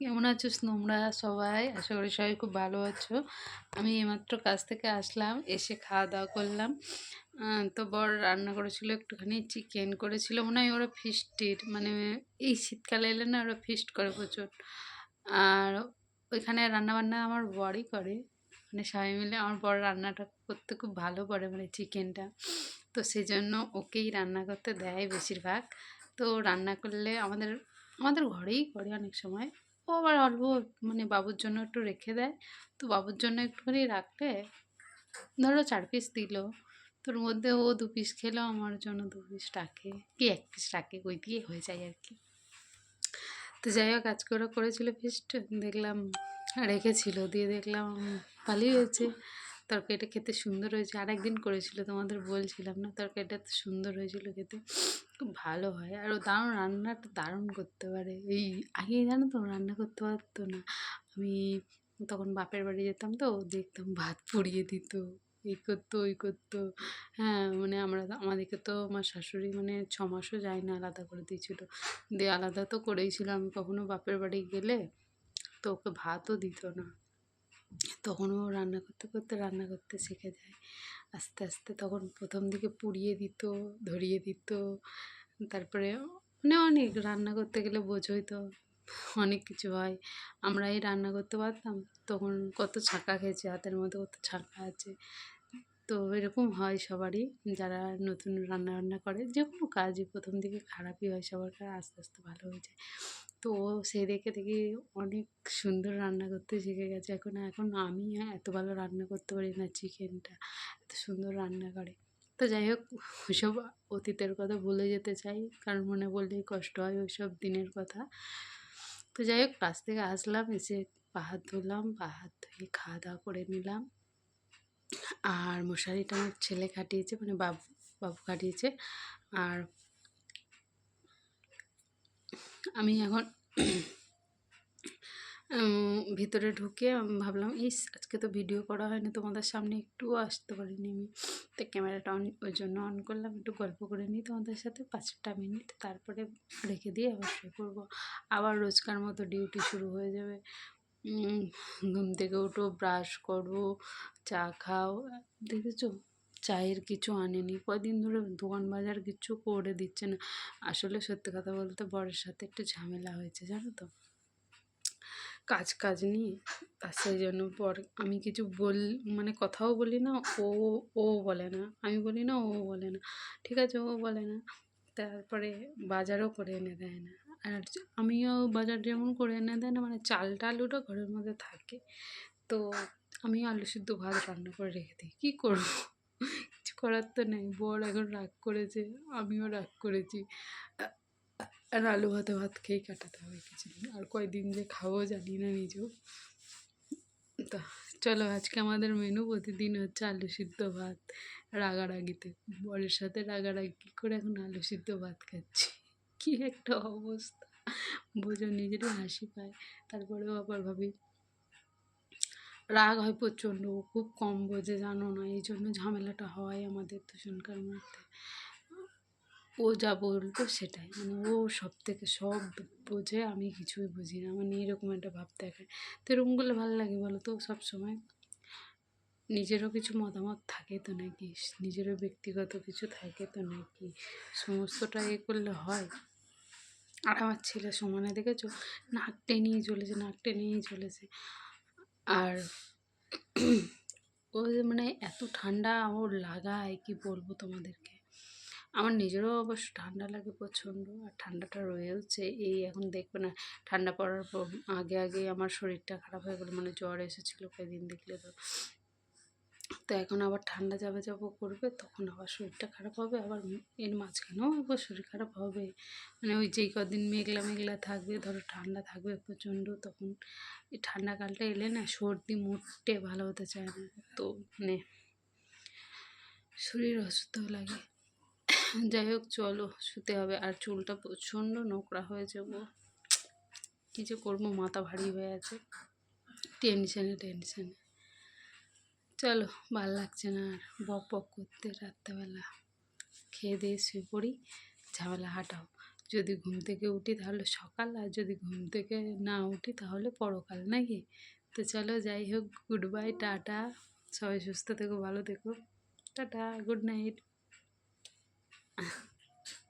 কেমন আছো তোমরা সবাই? আশা করি সবাই খুব ভালো আছো। আমি এইমাত্র কাজ থেকে আসলাম, এসে খাওয়া দাওয়া করলাম তো বর রান্না করেছিল, একটুখানি চিকেন করেছিল। মনে হয় ওরা ফিস্টের মানে এই শীতকালে এলে না ওরা ফিস্ট করে প্রচুর। আর ওইখানে রান্নাবান্না আমার বরই করে। মানে সবাই মিলে আমার বর রান্নাটা করতে খুব ভালো পারে মানে চিকেনটা তো সেই জন্য ওকেই রান্না করতে দেয় বেশিরভাগ। তো রান্না করলে আমাদের আমাদের ঘরেই করে অনেক সময়। ও আবার অল্প মানে বাবুর জন্য একটু রেখে দেয়। তো বাবুর জন্য একটুখানি রাখলে ধরো চার পিস দিল। তোর মধ্যে ও দু পিস খেলো, আমার জন্য দু পিস রাখে। কি এক পিস রাখে? ওই দিয়ে হয়ে যায় আর কি। তো যাই হোক, আজকে ওরা করেছিল ফিস্ট দেখলাম, রেখেছিল, দিয়ে দেখলাম ভালোই হয়েছে তরকারিটা খেতে সুন্দর হয়েছে। আর একদিন করেছিল তোমাদের বলছিলাম না, তরকারিটা তো সুন্দর হয়েছিল খেতে। খুব ভালো হয়। আর ও দারুণ রান্নাটা দারুণ করতে পারে। এই আগেই জানো তো রান্না করতে পারতো না। আমি তখন বাপের বাড়ি যেতাম তো, দেখতাম ভাত পুড়িয়ে দিত। এই করতো, ওই করতো। হ্যাঁ মানে আমরা আমাদেরকে তো আমার শাশুড়ি মানে ছ মাসও যায় না আলাদা করে দিয়েছিল। দিয়ে আলাদা তো করেই ছিল আমি কখনো বাপের বাড়ি গেলে তো ওকে ভাতও দিত না। তখন ও রান্না করতে করতে, রান্না করতে শিখে যায়। আস্তে আস্তে তখন প্রথম দিকে পুড়িয়ে দিত, ধরিয়ে দিত। তারপরে মানে অনেক রান্না করতে গেলে বোঝোই তো অনেক কিছু হয়। আমরাই রান্না করতে পারতাম, তখন কত ছাঁকা খেয়েছে, হাতের মধ্যে কত ছাঁকা আছে। তো এরকম হয় সবারই, যারা নতুন রান্না বান্না করে, যে কোনো কাজই প্রথম দিকে খারাপই হয়, সবার আস্তে আস্তে ভালো হয়ে যায়। তো সেই দেখে দেখে অনেক সুন্দর রান্না করতে শিখে গেছে। এখন এখন আমি এত ভালো রান্না করতে পারি না চিকেনটা, এত সুন্দর রান্না করে। তো যাই হোক ওইসব অতীতের কথা ভুলে যেতে চাই, কারণ মনে বললেই কষ্ট হয় ওইসব দিনের কথা। তো যাই হোক কাছ থেকে আসলাম, এসে পা হাত ধুলাম পা হাত ধুয়ে খাওয়া দাওয়া করে নিলাম। আর মশারিটা আমার ছেলে কাটিয়েছে মানে বাবু বাবু কাটিয়েছে। আর আমি এখন ভিতরে ঢুকে ভাবলাম, ইস, আজকে তো ভিডিও করা হয়নি, তোমাদের সামনে একটুও আসতে পারিনি আমি। তো ক্যামেরাটা অন ওই জন্য অন করলাম, একটু গল্প করে নিই তোমাদের সাথে, পাঁচটা মিনিট তারপরে রেখে দিয়ে আবার শুয়ে করব আবার রোজকার মতো ডিউটি শুরু হয়ে যাবে। ঘুম থেকে উঠো ব্রাশ করো চা খাও, দেখেছ? চায়ের কিছু আনেনি। কদিন ধরে দোকান বাজার কিছু করে দিচ্ছে না। আসলে সত্যি কথা বলতে বরের সাথে একটু ঝামেলা হয়েছে, জানো তো। কাজ কাজ নিয়ে। আর সেই জন্য পর আমি কিছু বল মানে কথাও বলি না, ও ও বলে না। আমি বলি, না, ও বলে না। ঠিক আছে, ও বলে না। তারপরে বাজারও করে এনে দেয় না। আর আমিও বাজার যেমন করে এনে দেয় না মানে চাল টালুটা ঘরের মধ্যে থাকে। তো আমি আলু সিদ্ধ ভাত রান্না করে রেখে দিই। কী করব? করার তো নেই। বর এখন রাগ করেছে, আমিও রাগ করেছি। আর আলু ভাতে ভাত খেয়েই কাটাতে হবে কিছুদিন। আর কয়দিন যে খাব জানি না নিজেও। তা চলো, আজকে আমাদের মেনু প্রতিদিন হচ্ছে আলু সিদ্ধ ভাত রাগারাগিতে। বরের সাথে রাগারাগি করে এখন আলু সিদ্ধ ভাত খাচ্ছি। কি একটা অবস্থা। বোঝো, নিজেরই হাসি পায়। তারপরেও আবার ভাবি রাগ হয় প্রচণ্ড, ও খুব কম বোঝে, জানো না, এই জন্য ঝামেলাটা হয় আমাদের দুজনকার মধ্যে। ও যা বলতো সেটাই মানে ও সব থেকে সব বোঝে, আমি কিছুই বুঝি না মানে এরকম একটা ভাব দেখায়। তো এরকম করলে ভালো লাগে বলো তো সব সময় নিজেরও কিছু মতামত থাকে তো নাকি? নিজেরও ব্যক্তিগত কিছু থাকে তো নাকি? সমস্তটা এ করলে হয়। আর আমার ছেলে সমানে দেখেছ? নাক টেনেই চলেছে, নাক টেনেই চলেছে। আর ও মানে এত ঠান্ডা ওর লাগায়, কি বলব তোমাদেরকে? আমার নিজেরও অবশ্য ঠান্ডা লাগে প্রচণ্ড, আর ঠান্ডাটা রয়েওছে। এই এখন দেখবে না, ঠান্ডা পড়ার পর আগে আগে আমার শরীরটা খারাপ হয়ে গেলো মানে জ্বর এসেছিল কয়েকদিন দেখলে তো তো এখন আবার ঠান্ডা যাবে যাব করবে, তখন আবার শরীরটা খারাপ হবে, আবার এর মাঝখানেও আবার শরীর খারাপ হবে। মানে ওই যেই কদিন মেঘলা মেঘলা থাকবে, ধরো ঠান্ডা থাকবে প্রচণ্ড, তখন এই ঠান্ডাকালটা এলে না সর্দি মোটে ভালো হতে চায় না। তো মানে শরীর অসুস্থ লাগে। যাই হোক, চলো শুতে হবে। আর চুলটা প্রচণ্ড নোংরা হয়ে কী যে করব, মাথা ভারী হয়ে আছে। টেনশনে টেনশনে। চলো, ভালো লাগছে না আর বক বক করতে রাত্রেবেলা। খেয়ে দিয়ে শুয়ে পড়ি, ঝামেলা হাঁটাও। যদি ঘুম থেকে উঠি তাহলে সকাল, আর যদি ঘুম থেকে না উঠি তাহলে পরকাল, নাকি? তো চলো, যাই হোক গুড বাই টাটা। সবাই সুস্থ থেকো, ভালো থেকো। Tata good night